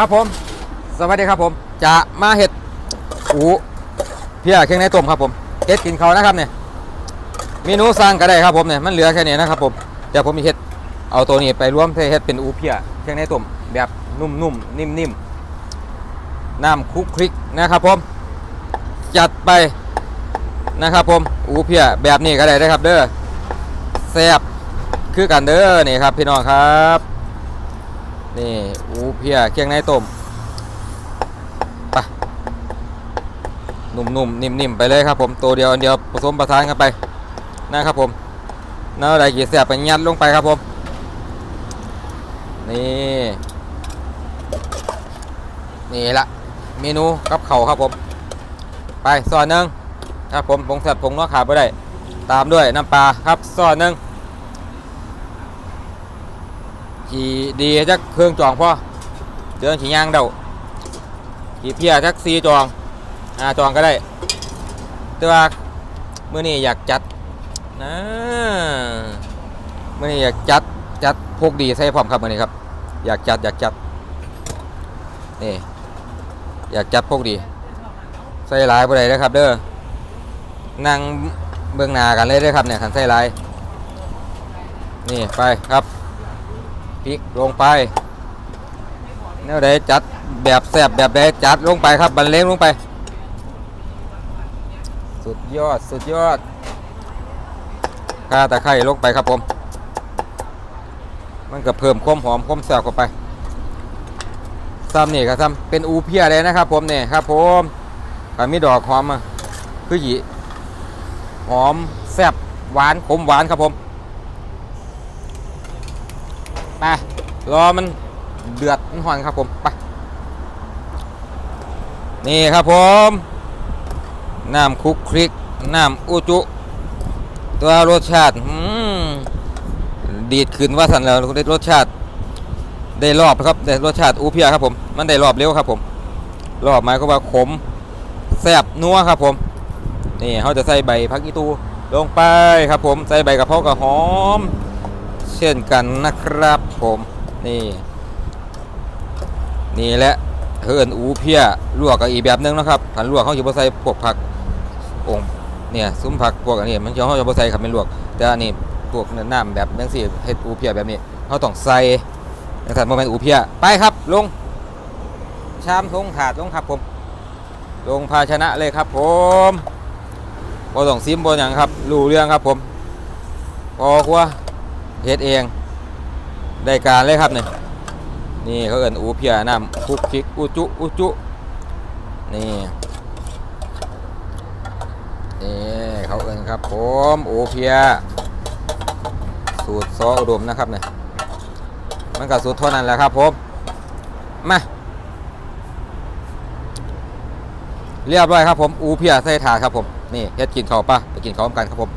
ครับผม สวัสดีครับผม จะมาเห็ดอูเพียเครื่องในต้มครับผมเห็ดกินเขานะครับเนี่ยเมนูสั่งก็ได้ครับผมเนี่ยมันเหลือแค่นี้นะครับผมเดี๋ยวผมมีเห็ดเอาตัวนี้ไปรวมเห็ดเป็นอูเพียเครื่องในต้มแบบนุ่มๆนิ่มๆน้ำคลุกคลิกนะครับผม จัดไปนะครับผมอูเพียแบบนี้ก็ได้นะครับ เด้อแซ่บคือกันเด้อนี่ครับพี่น้องครับ นี่อูเพียเคียงในต้มไปนุ่มๆนิ่มๆไปเลยครับผมตัวเดียวอันเดียวผสมประสานกันไปนะครับผมเนื้ออะไกี่แสบไปยัดลงไปครับผมนี่นี่ละเมนูกับเข่าครับผม ไปซอยหนึ่งครับผมผงแสบผงนัวขาดไม่ได้ ตามด้วยน้ำปลาครับซอยหนึ่ง ขี่ดีจักเครื่องจองพ่อเดินขี่ยางเดาขี่เพียจักซีจองอ่าจองก็ได้ แต่ว่าเมื่อนี้อยากจัดนะเมื่อนี้อยากจัดจัดพวกดีใส่พร้อมครับเมื่อนี้ครับ อยากจัดอยากจัดนี่อยากจัดพวกดี ใส่ลายบ่ได้เลยครับ เด้อนั่งเบื้องหน้ากันเลยเด้ครับเนี่ยขันใส่ลายนี่ไปครับ พริกลงไปแนวใดจัดแบบแซบแบบใดจัดลงไปครับบรรเลงลงไป สุดยอดสุดยอดข้าตะไคร้ลงไปครับผม มันก็เพิ่มความหอมความแซบเข้าไปซ้ำนี่ครับซ้ำเป็นอูเพียเลยนะครับผมเนี่ยครับผมถ้ามีดอกหอมอะคือหยีหอมแซ่บหวานขมหวานครับผม ไปรอมันเดือดมันหอนครับผมไปนี่ครับผมน้ำคุกคลิกน้ำอุจุ ตัวรสชาติอืมดีดขึ้นว่าสันแล้วได้รสชาติ ได้รอบครับได้รสชาติอูเพียครับผมมันได้รอบเร็วครับผมรอบหมายก็ว่าขมแซ่บนัวครับผมนี่เขาจะใส่ใบพักอีตูลงไปครับผมใส่ใบกระเพรากับหอม เช่นกันนะครับผมนี่ นี่แหละเฮิร์นอูเพียลวกกับอีแบบนึงนะครับผันลวกเขาจะบ่ใส่พวกผักองค์เนี่ยซุ้มผักพวกอันนี้มันจะเขาจะบ่ใส่ครับเป็นลวก แต่อันนี้พวกเนื้อน้ำแบบนังสี่เฮ็ดอูเพียแบบนี้เขาต้องใส่นะครับโมเมนอูเพียไปครับลงชามทงถาดลงครับผมลงภาชนะเลยครับผมบ่ต้องซิมบ่หยังครับรู้เรื่องครับผมพอครัว เฮ็ดเองได้การเลยครับเนี่ยนี่เขาเอิ้นอูเพียน้ำคุกคิกอุจุอุจุนี่นี่เขาเอิ้นครับผมอูเพียสูตรซออุดมนะครับเนี่ยมันก็สูตรเท่านั้นแหละครับผมมาเรียบร้อยครับผมอูเพียใส่ถาครับผมนี่เฮ็ดกินข้าปะไปกินข้าพร้อมกันครับผม